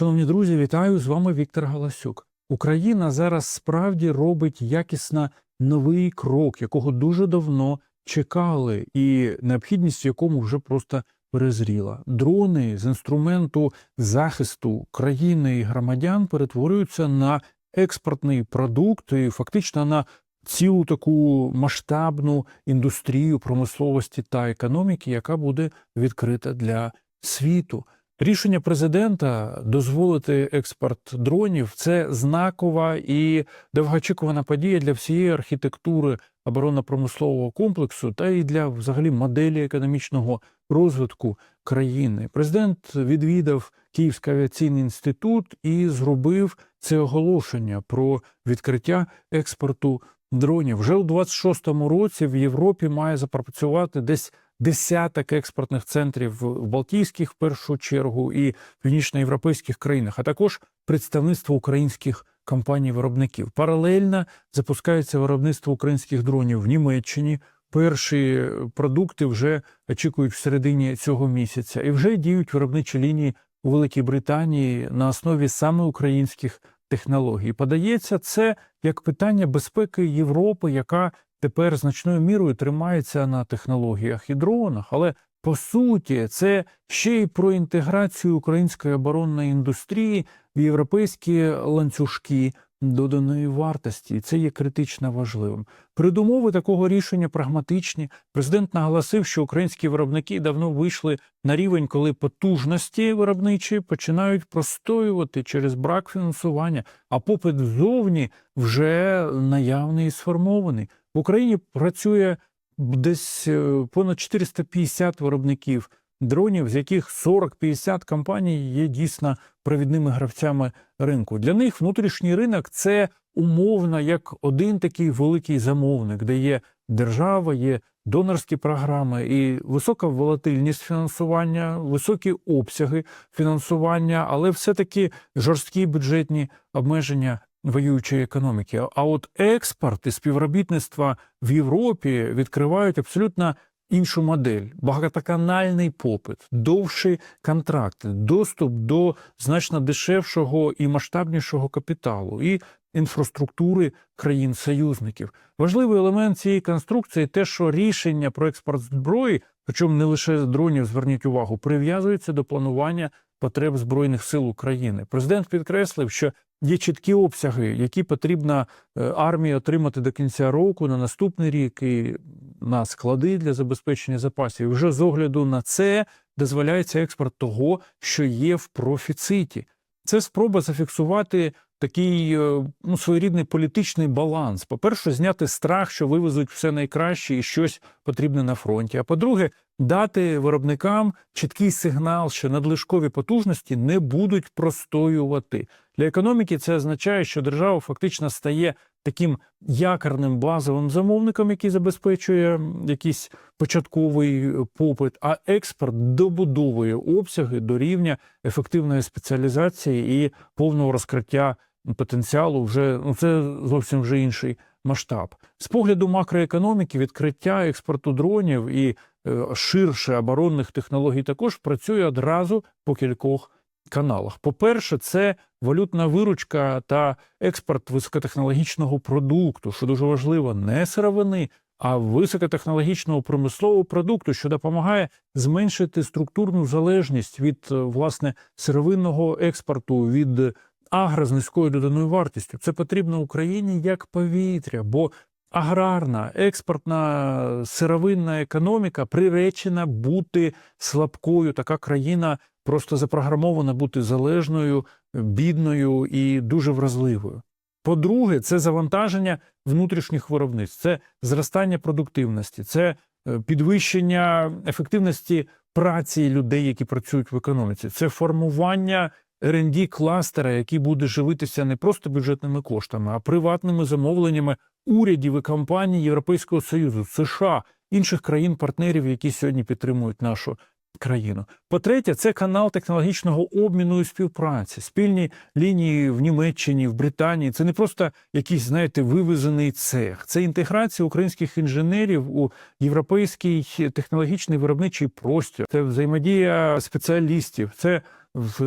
Шановні друзі, вітаю з вами Віктор Галасюк. Україна зараз справді робить якісно новий крок, якого дуже давно чекали, і необхідність в якому вже просто перезріла. Дрони з інструменту захисту країни і громадян перетворюються на експортний продукт і фактично на цілу таку масштабну індустрію промисловості та економіки, яка буде відкрита для світу. Рішення президента дозволити експорт дронів це знакова і довгоочікувана подія для всієї архітектури оборонно-промислового комплексу та й для взагалі моделі економічного розвитку країни. Президент відвідав Київський авіаційний інститут і зробив це оголошення про відкриття експорту дронів. Вже у 26-му році в Європі має запрацювати десь десяток експортних центрів в Балтійських в першу чергу і північноєвропейських країнах, а також представництво українських компаній-виробників. Паралельно запускається виробництво українських дронів в Німеччині. Перші продукти вже очікують в середині цього місяця, і вже діють виробничі лінії у Великій Британії на основі саме українських технологій. Подається це як питання безпеки Європи, яка тепер значною мірою тримається на технологіях і дронах. Але по суті, це ще й про інтеграцію української оборонної індустрії в європейські ланцюжки доданої вартості, це є критично важливим. Передумови такого рішення прагматичні. Президент наголосив, що українські виробники давно вийшли на рівень, коли потужності виробничі починають простоювати через брак фінансування, а попит ззовні вже наявний і сформований. В Україні працює десь е, понад 450 виробників дронів, з яких 40-50 компаній є дійсно провідними гравцями ринку. Для них внутрішній ринок це умовно як один такий великий замовник, де є держава, є донорські програми і висока волатильність фінансування, високі обсяги фінансування, але все-таки жорсткі бюджетні обмеження воюючої економіки. А от експорт і співробітництво в Європі відкривають абсолютно іншу модель, багатоканальний попит, довші контракти, доступ до значно дешевшого і масштабнішого капіталу і інфраструктури країн-союзників. Важливий елемент цієї конструкції те, що рішення про експорт зброї, причому не лише дронів, зверніть увагу, прив'язується до планування потреб збройних сил України. Президент підкреслив, що є чіткі обсяги, які потрібно е, армії отримати до кінця року на наступний рік і на склади для забезпечення запасів. І вже з огляду на це дозволяється експорт того, що є в профіциті. Це спроба зафіксувати такий е, ну, своєрідний політичний баланс. По-перше, зняти страх, що вивезуть все найкраще і щось потрібне на фронті. А по-друге, дати виробникам чіткий сигнал, що надлишкові потужності не будуть простоювати. Для економіки це означає, що держава фактично стає таким якорним базовим замовником, який забезпечує якийсь початковий попит, а експорт добудовує обсяги до рівня ефективної спеціалізації і повного розкриття потенціалу. Вже ну це зовсім вже інший масштаб. З погляду макроекономіки, відкриття експорту дронів і е, ширше оборонних технологій також працює одразу по кількох каналах. По-перше, це валютна виручка та експорт високотехнологічного продукту, що дуже важливо, не сировини, а високотехнологічного промислового продукту, що допомагає зменшити структурну залежність від е, власне сировинного експорту, від агро з низькою доданою вартістю. Це потрібно Україні як повітря, бо аграрна, експортна сировинна економіка приречена бути слабкою. Така країна просто запрограмована бути залежною, бідною і дуже вразливою. По-друге, це завантаження внутрішніх виробництв, це зростання продуктивності, це е, підвищення ефективності праці людей, які працюють в економіці, це формування rd кластера, який буде живитися не просто бюджетними коштами, а приватними замовленнями урядів і компаній Європейського Союзу, США, інших країн-партнерів, які сьогодні підтримують нашу країну. По-третє, це канал технологічного обміну і співпраці, спільні лінії в Німеччині, в Британії. Це не просто якийсь, знаєте, вивезений цех. Це інтеграція українських інженерів у європейський технологічний виробничий простір, це взаємодія спеціалістів, це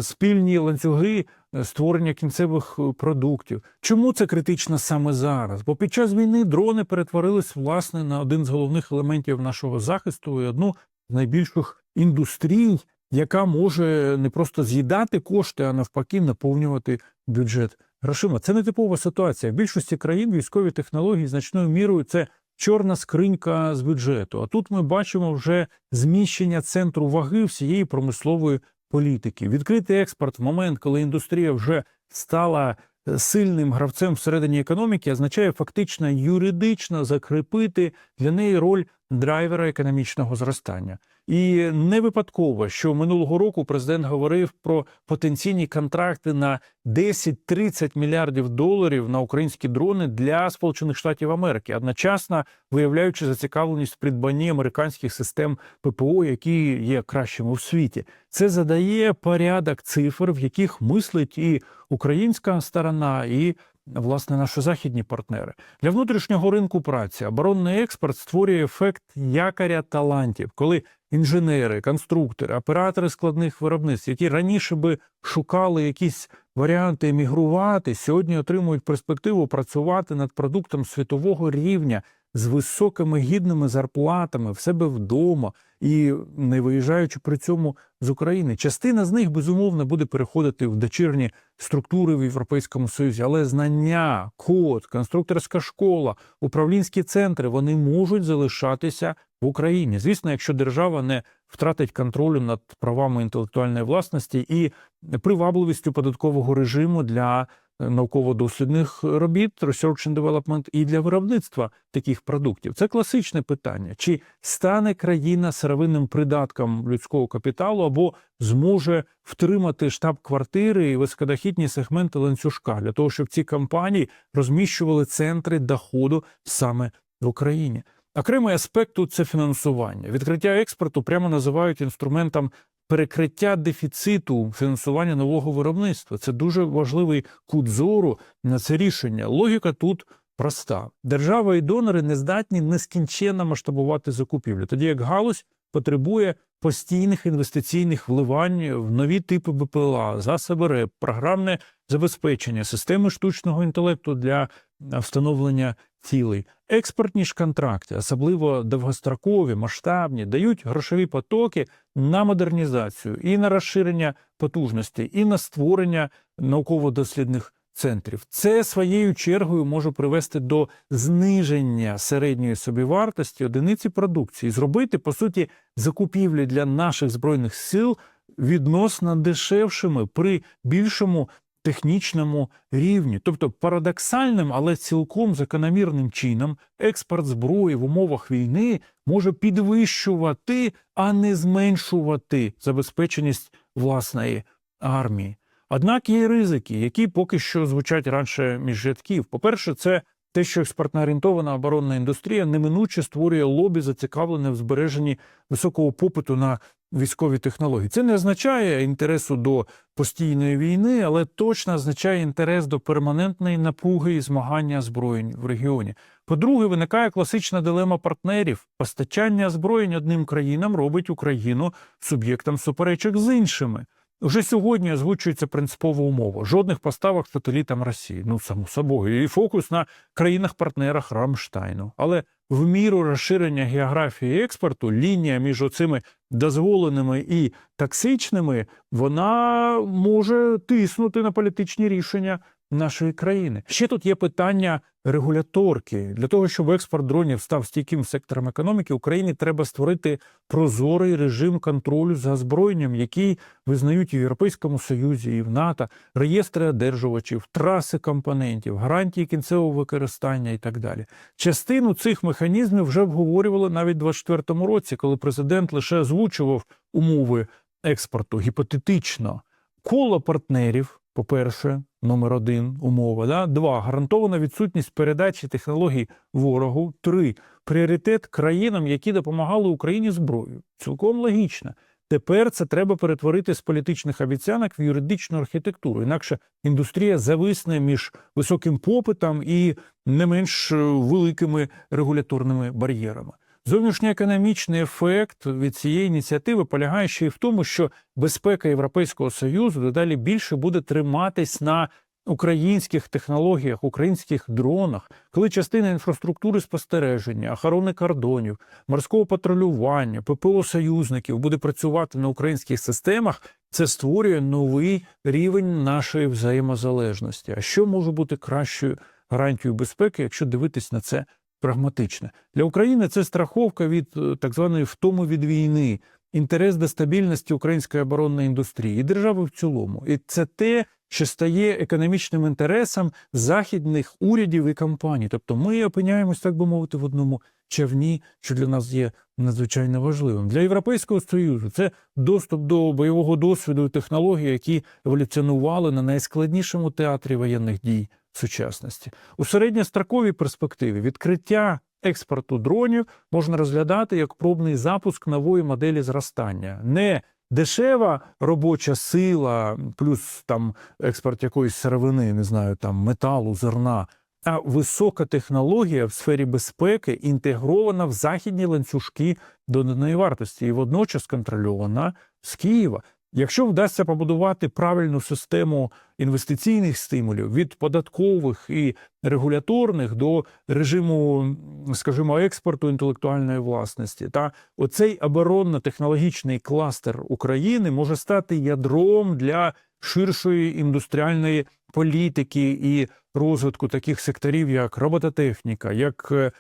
спільні ланцюги е, створення кінцевих е, продуктів. Чому це критично саме зараз? Бо під час війни дрони перетворились власне на один з головних елементів нашого захисту і одну найбільших індустрій, яка може не просто з'їдати кошти, а навпаки, наповнювати бюджет грошима. Це не типова ситуація. В більшості країн військові технології значною мірою це чорна скринька з бюджету. А тут ми бачимо вже зміщення центру ваги всієї промислової політики. Відкритий експорт в момент, коли індустрія вже стала сильним гравцем всередині економіки, означає фактично юридично закріпити для неї роль драйвера економічного зростання. І не випадково, що минулого року президент говорив про потенційні контракти на 10-30 мільярдів доларів на українські дрони для Сполучених Штатів Америки, одночасно виявляючи зацікавленість в придбанні американських систем ППО, які є кращими в світі. Це задає порядок цифр, в яких мислить і українська сторона, і власне наші західні партнери для внутрішнього ринку праці. Оборонний експорт створює ефект якоря талантів, коли інженери, конструктори, оператори складних виробництв, які раніше би шукали якісь варіанти емігрувати, сьогодні отримують перспективу працювати над продуктом світового рівня з високими гідними зарплатами в себе вдома і не виїжджаючи при цьому з України. Частина з них безумовно буде переходити в дочірні структури в Європейському Союзі, але знання, код, конструкторська школа, управлінські центри вони можуть залишатися в Україні. Звісно, якщо держава не втратить контролю над правами інтелектуальної власності і привабливістю податкового режиму для науково-дослідних робіт, research and development, і для виробництва таких продуктів. Це класичне питання: чи стане країна сировинним придатком людського капіталу або зможе втримати штаб-квартири і високодохідні сегменти ланцюжка для того, щоб ці компанії розміщували центри доходу саме в Україні. Окремий аспект тут це фінансування. Відкриття експорту прямо називають інструментом перекриття дефіциту фінансування нового виробництва. Це дуже важливий кут зору на це рішення. Логіка тут проста: держава і донори не здатні нескінченно масштабувати закупівлю, тоді як галузь потребує постійних інвестиційних вливань в нові типи БПЛА, засоби РЕП, програмне забезпечення, системи штучного інтелекту для встановлення цілей. Експортні ж контракти, особливо довгострокові, масштабні, дають грошові потоки на модернізацію і на розширення потужностей, і на створення науково-дослідних центрів. Це своєю чергою може привести до зниження середньої собівартості одиниці продукції, зробити по суті закупівлі для наших збройних сил відносно дешевшими при більшому технічному рівні. Тобто парадоксальним, але цілком закономірним чином експорт зброї в умовах війни може підвищувати, а не зменшувати забезпеченість власної армії. Однак є ризики, які поки що звучать раніше між рядків. По-перше, це те, що експортно орієнтована оборонна індустрія неминуче створює лобі, зацікавлене в збереженні високого попиту на військові технології. Це не означає інтересу до постійної війни, але точно означає інтерес до перманентної напруги і змагання озброєнь в регіоні. По-друге, виникає класична дилема партнерів. Постачання озброєнь одним країнам робить Україну суб'єктом суперечок з іншими. Вже сьогодні озвучується принципова умова: жодних поставок сателітам Росії. Ну само собою, і фокус на країнах-партнерах Рамштайну. Але в міру розширення географії експорту лінія між оцими дозволеними і токсичними, вона може тиснути на політичні рішення нашої країни. Ще тут є питання регуляторки. Для того, щоб експорт дронів став стійким сектором економіки, Україні треба створити прозорий режим контролю за озброєнням, який визнають в Європейському Союзі, і в НАТО, реєстри одержувачів, траси компонентів, гарантії кінцевого використання і так далі. Частину цих механізмів вже обговорювали навіть у 2024 році, коли президент лише озвучував умови експорту гіпотетично. Коло партнерів, по-перше, номер один умова. Да? Два. Гарантована відсутність передачі технологій ворогу. Три. Пріоритет країнам, які допомагали Україні зброєю. Цілком логічно. Тепер це треба перетворити з політичних обіцянок в юридичну архітектуру. Інакше індустрія зависне між високим попитом і не менш е, великими регуляторними бар'єрами. Зовнішньоекономічний ефект від цієї ініціативи полягає ще й в тому, що безпека Європейського союзу дедалі більше буде триматись на українських технологіях, українських дронах, коли частина інфраструктури спостереження, охорони кордонів, морського патрулювання, ППО союзників буде працювати на українських системах, це створює новий рівень нашої взаємозалежності. А що може бути кращою гарантією безпеки, якщо дивитись на це прагматично? Для України це страховка від е, так званої втоми від війни, інтерес до стабільності української оборонної індустрії і держави в цілому. І це те, що стає економічним інтересом західних урядів і компаній. Тобто ми опиняємось, так би мовити, в одному човні, що для нас є надзвичайно важливим. Для Європейського Союзу це доступ до бойового досвіду і технологій, які еволюціонували на найскладнішому театрі воєнних дій сучасності. У середньостроковій перспективі відкриття експорту дронів можна розглядати як пробний запуск нової моделі зростання. Не дешева робоча сила, плюс там експорт якоїсь сировини, не знаю, там металу, зерна. А висока технологія в сфері безпеки інтегрована в західні ланцюжки доданої вартості і водночас контрольована з Києва. Якщо вдасться побудувати правильну систему інвестиційних стимулів від податкових і регуляторних до режиму, скажімо, експорту інтелектуальної власності, та оцей оборонно-технологічний кластер України може стати ядром для ширшої індустріальної політики і розвитку таких секторів, як робототехніка, як е,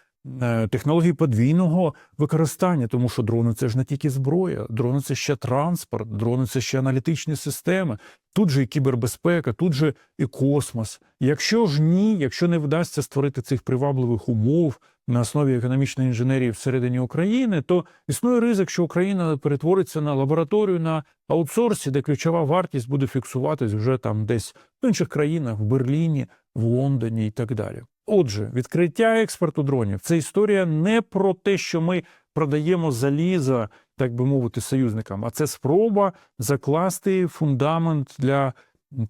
технології подвійного використання, тому що дрони це ж не тільки зброя, дрони це ще транспорт, дрони це ще аналітичні системи. Тут же і кібербезпека, тут же і космос. Якщо ж ні, якщо не вдасться створити цих привабливих умов на основі економічної інженерії всередині України, то існує ризик, що Україна перетвориться на лабораторію на аутсорсі, де ключова вартість буде фіксуватись вже там десь в інших країнах, в Берліні, в Лондоні і так далі. Отже, відкриття експорту дронів це історія не про те, що ми продаємо залізо, так би мовити, союзникам, а це спроба закласти фундамент для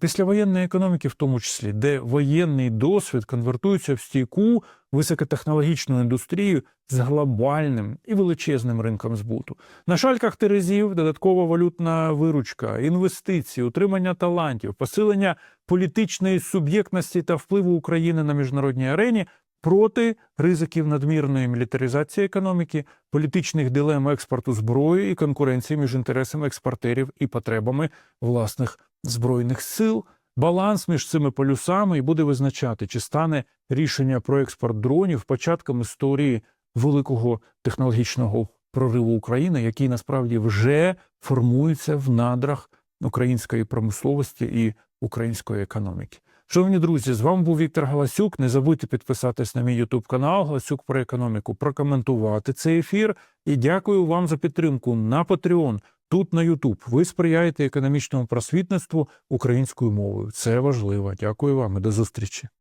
післявоєнної економіки, в тому числі, де воєнний досвід конвертується в стійку високотехнологічну індустрію з глобальним і величезним ринком збуту. На шальках терезів додаткова валютна виручка, інвестиції, утримання талантів, посилення політичної суб'єктності та впливу України на міжнародній арені проти ризиків надмірної мілітаризації економіки, політичних дилем експорту зброї і конкуренції між інтересами експортерів і потребами власних збройних сил. Баланс між цими полюсами і буде визначати, чи стане рішення про експорт дронів початком історії великого технологічного прориву України, який насправді вже формується в надрах української промисловості і української економіки. Шановні друзі, з вами був Віктор Галасюк. Не забудьте підписатись на мій Ютуб канал Галасюк про економіку, прокоментувати цей ефір. І дякую вам за підтримку на Patreon. Тут на Ютуб ви сприяєте економічному просвітництву українською мовою. Це важливо. Дякую вам і до зустрічі.